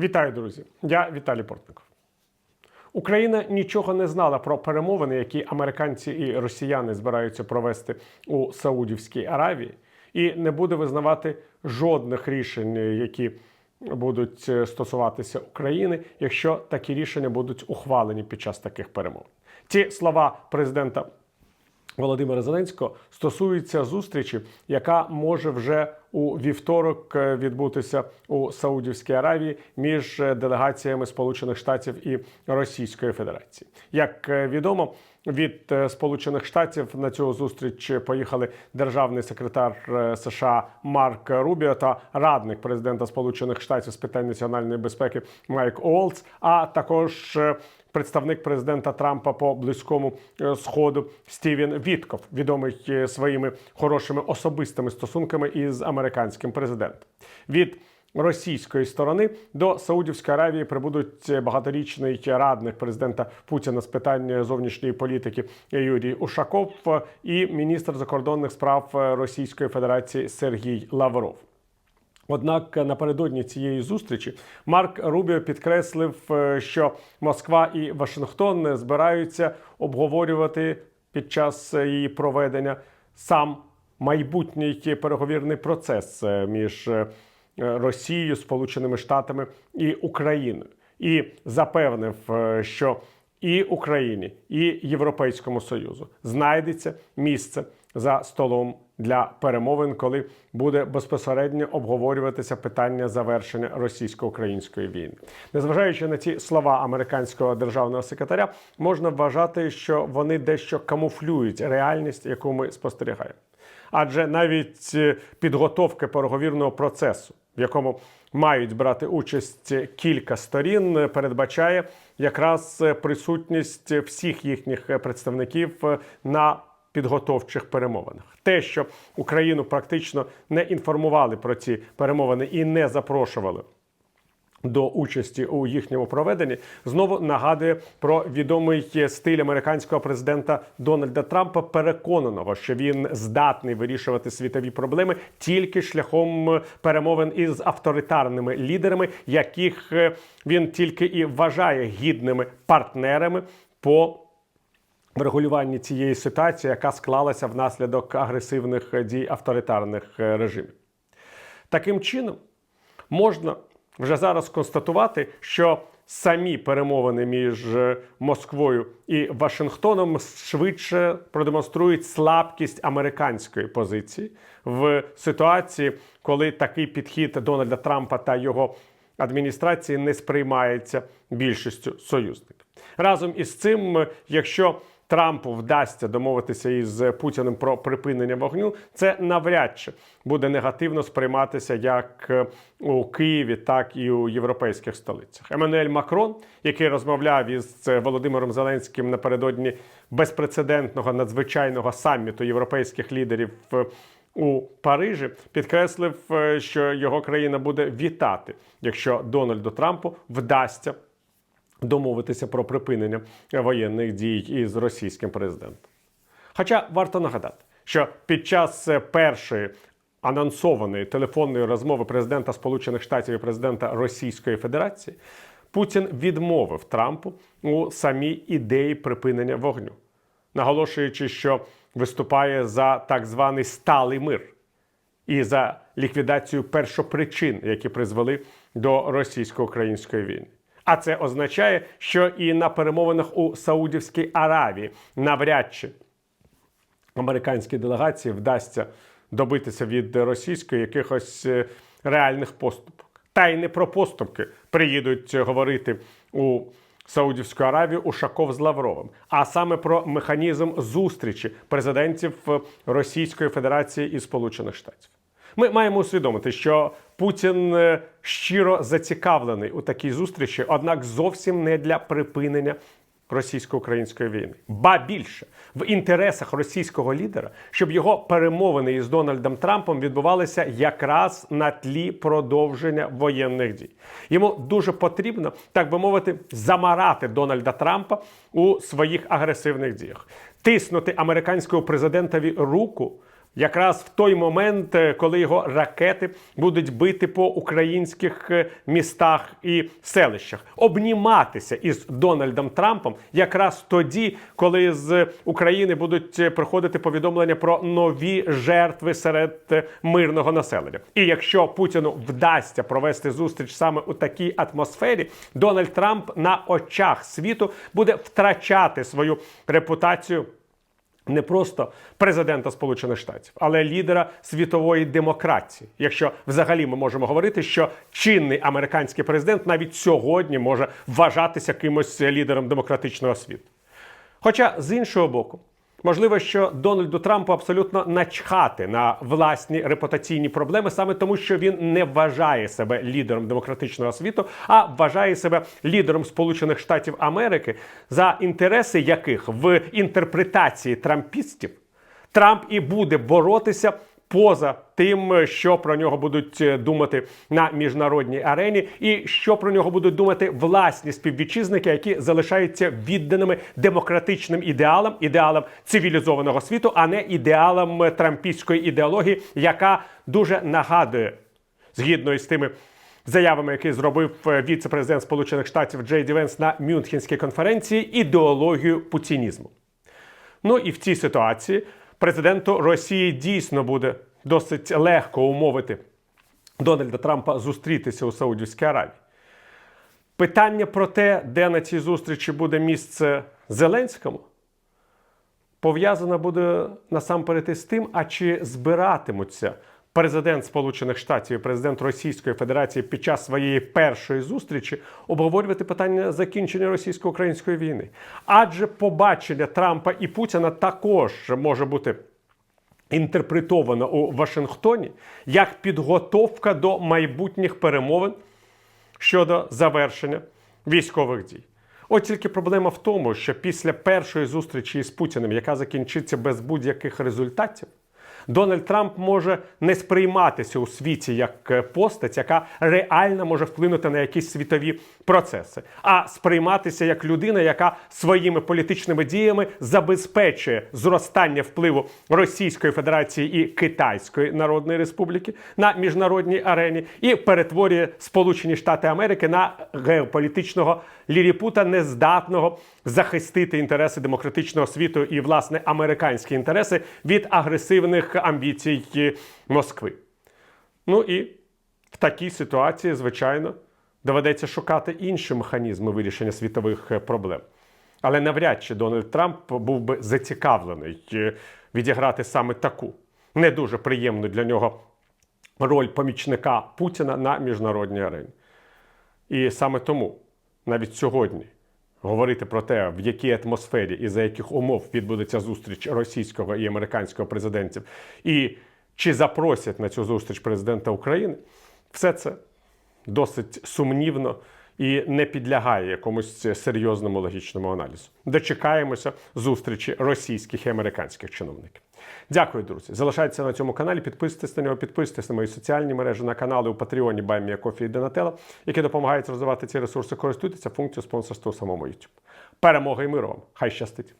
Вітаю, друзі! Я Віталій Портников. Україна нічого не знала про перемовини, які американці і росіяни збираються провести у Саудівській Аравії, і не буде визнавати жодних рішень, які будуть е, стосуватися України, якщо такі рішення будуть ухвалені під час таких перемовин. Ті слова президента Володимира Зеленського стосується зустрічі, яка може вже у вівторок е, відбутися у Саудівській Аравії між е, делегаціями Сполучених Штатів і Російської Федерації. Як е, відомо, від Сполучених Штатів на цю зустріч поїхали державний секретар США Марк Рубіо та радник президента Сполучених Штатів з питань національної безпеки Майк Олц, а також представник президента Трампа по близькому е, сходу Стівен Вітков, відомий е, своїми хорошими особистими стосунками із американським президентом. Від російської сторони до Саудівської Аравії прибудуть багаторічний радник президента Путіна з питань зовнішньої політики Юрій Ушаков і міністр закордонних справ Російської Федерації Сергій Лавров. Однак напередодні цієї зустрічі Марк Рубіо підкреслив, е, що Москва і Вашингтон збираються обговорювати під час її проведення сам майбутній переговірний процес е, між е, Росією, Сполученими Штатами і Україною, і запевнив, е, що і Україні, і Європейському Союзу знайдеться місце за столом для перемовин, коли буде безпосередньо обговорюватися питання завершення російсько-української війни. Незважаючи на ці слова американського державного секретаря, можна вважати, що вони дещо камуфлюють реальність, яку ми спостерігаємо. Адже навіть е, підготовка переговірного процесу, в якому мають брати участь кілька сторін, передбачає якраз е, присутність всіх їхніх е, представників на підготовчих перемовинах. Те, що Україну практично не інформували про ці перемовини і не запрошували. До участі у їхньому проведенні знову нагадує про відомий стиль американського президента Дональда Трампа, переконаного, що він здатний вирішувати світові проблеми тільки шляхом перемовин із авторитарними лідерами, яких е, він тільки і вважає гідними партнерами по врегулюванні цієї ситуації, яка склалася внаслідок агресивних дій авторитарних е, режимів. Таким чином можна вже зараз констатувати, що самі перемовини між е, Москвою і Вашингтоном швидше продемонструють слабкість американської позиції в ситуації, коли такий підхід Дональда Трампа та його адміністрації не сприймається більшістю союзників. Разом із цим, е, якщо Трампу вдасться домовитися із Путіним про припинення вогню, це навряд чи буде негативно сприйматися як е, у Києві, так і у європейських столицях. Еммануель Макрон, який розмовляв із Володимиром Зеленським напередодні безпрецедентного надзвичайного саміту європейських лідерів е, у Парижі, підкреслив, е, що його країна буде вітати, якщо Дональду Трампу вдасться домовитися про припинення воєнних дій із російським президентом. Хоча варто нагадати, що під час е, першої анонсованої телефонної розмови президента Сполучених Штатів і президента Російської Федерації Путін відмовив Трампу у самій ідеї припинення вогню, наголошуючи, що виступає за так званий сталий мир і за ліквідацію першопричин, які призвели до російсько-української війни. А це означає, що і на перемовинах у Саудівській Аравії навряд чи американській делегації вдасться добитися від російської якихось е, реальних поступок. Та й не про поступки приїдуть говорити у Саудівську Аравію Ушаков з Лавровим, а саме про механізм зустрічі президентів е, Російської Федерації і Сполучених Штатів. Ми маємо усвідомити, що Путін е, щиро зацікавлений у такій зустрічі, однак зовсім не для припинення російсько-української війни. Ба більше в інтересах російського лідера, щоб його перемовини із Дональдом Трампом відбувалися якраз на тлі продовження воєнних дій. Йому дуже потрібно, так би мовити, замарати Дональда Трампа у своїх агресивних діях, тиснути американському президентові руку Якраз в той момент, е, коли його ракети будуть бити по українських е, містах і селищах, обніматися із Дональдом Трампом, якраз тоді, коли з України будуть е, приходити повідомлення про нові жертви серед мирного населення. І якщо Путіну вдасться провести зустріч саме у такій атмосфері, Дональд Трамп на очах світу буде втрачати свою репутацію не просто президента Сполучених Штатів, але лідера світової демократії. Якщо взагалі ми можемо говорити, що чинний американський президент навіть сьогодні може вважатися кимось лідером демократичного світу. Хоча з іншого боку, можливо, що Дональду Трампу абсолютно начхати на власні репутаційні проблеми, саме тому, що він не вважає себе лідером демократичного світу, а вважає себе лідером Сполучених Штатів Америки, за інтереси яких в інтерпретації трампістів Трамп і буде боротися. Поза тим, що про нього будуть е, думати на міжнародній арені, і що про нього будуть думати власні співвітчизники, які залишаються відданими демократичним ідеалам, ідеалам цивілізованого світу, а не ідеалам трампійської ідеології, яка дуже нагадує згідно із тими заявами, які зробив е, віце-президент Сполучених Штатів Джей Ді Венс на Мюнхенській конференції, ідеологію путінізму. Ну і в цій ситуації президенту Росії дійсно буде досить легко умовити Дональда Трампа зустрітися у Саудівській Аравії. Питання про те, де на цій зустрічі буде місце Зеленському, пов'язано буде насамперед із тим, а чи збиратимуться президент Сполучених Штатів президент Російської Федерації під час своєї першої зустрічі обговорювати питання закінчення російсько-української війни. Адже побачення Трампа і Путіна також може бути. Інтерпретовано у Вашингтоні як підготовка до майбутніх перемовин щодо завершення військових дій. От тільки проблема в тому, що після першої зустрічі із Путіним, яка закінчиться без будь-яких результатів, Дональд Трамп може не сприйматися у світі як е, постать, яка реально може вплинути на якісь світові процеси, а сприйматися як людина, яка своїми політичними діями забезпечує зростання впливу Російської Федерації і Китайської Народної Республіки на міжнародній арені і перетворює Сполучені Штати Америки на геополітичного ліліпута, нездатного захистити інтереси демократичного світу і власне американські інтереси від агресивних амбіцій Москви. Ну і в такій ситуації, звичайно, доведеться шукати інші механізми вирішення світових е, проблем. Але навряд чи Дональд Трамп був би зацікавлений е, відіграти саме таку не дуже приємну для нього роль помічника Путіна на міжнародній арені. І саме тому навіть сьогодні говорити про те, в якій атмосфері і за яких умов відбудеться зустріч російського і американського президентів, і чи запросять на цю зустріч президента України, все це досить сумнівно і не підлягає якомусь серйозному логічному аналізу. Дочекаємося зустрічі російських і американських чиновників. Дякую, друзі. Залишайтеся на цьому каналі, підписуйтесь на нього, підписуйтесь на мої соціальні мережі, на канали у Патреоні Баймія Кофі і Донателла, які допомагають розвивати ці ресурси. Користуйтеся функцією спонсорства у самому YouTube. Перемоги і миру вам! Хай щастить!